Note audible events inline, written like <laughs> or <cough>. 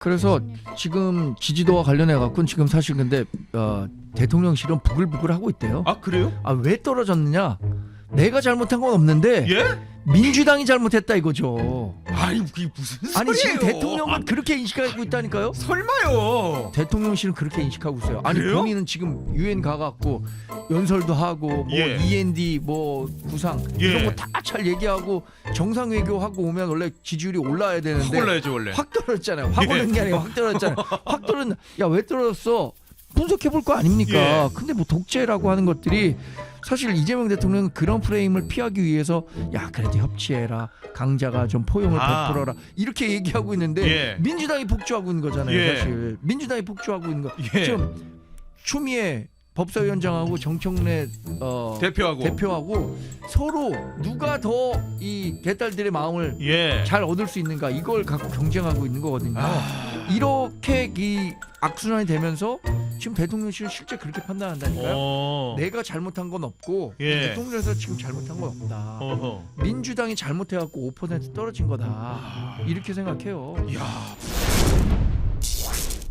그래서 지금 지지도와 관련해 갖고는 지금 사실 근데 어, 대통령실은 부글부글 하고 있대요. 아 그래요? 아 왜 떨어졌느냐? 내가 잘못한 건 없는데 예? 민주당이 잘못했다 이거죠. 아니 그게 무슨 아니 지금 소리예요? 대통령은 아, 그렇게 인식하고 있다니까요. <laughs> 설마요? 대통령실은 그렇게 인식하고 있어요. 아니 그래요? 본인은 지금 유엔 가갖고 연설도 하고 뭐 예. END 뭐 구상 예. 이런 거 다 잘 얘기하고 정상 외교하고 오면 원래 지지율이 올라야 확 되는데 올라야죠 원래. 확 떨어졌잖아요. 확 예. 오른 게 아니고 확 떨어졌잖아요. 확 떨어졌. 야왜 떨어졌어? 분석해 볼 거 아닙니까? 예. 근데 뭐 독재라고 하는 것들이 사실 이재명 대통령은 그런 프레임을 피하기 위해서 야 그래도 협치해라 강자가 좀 포용을 아. 베풀어라 이렇게 얘기하고 있는데 예. 민주당이 폭주하고 있는 거잖아요 예. 사실 민주당이 폭주하고 있는 거 예. 지금 추미애 법사위원장하고 정청래 어, 대표하고. 대표하고 서로 누가 더 이 개딸들의 마음을 예. 잘 얻을 수 있는가 이걸 갖고 경쟁하고 있는 거거든요. 아. 이렇게 이 악순환이 되면서 지금 대통령실은 실제 그렇게 판단한다니까요. 어. 내가 잘못한 건 없고 예. 대통령에서 지금 잘못한 건 없다. 어허. 민주당이 잘못해갖고 5% 떨어진 거다. 이렇게 생각해요. 야.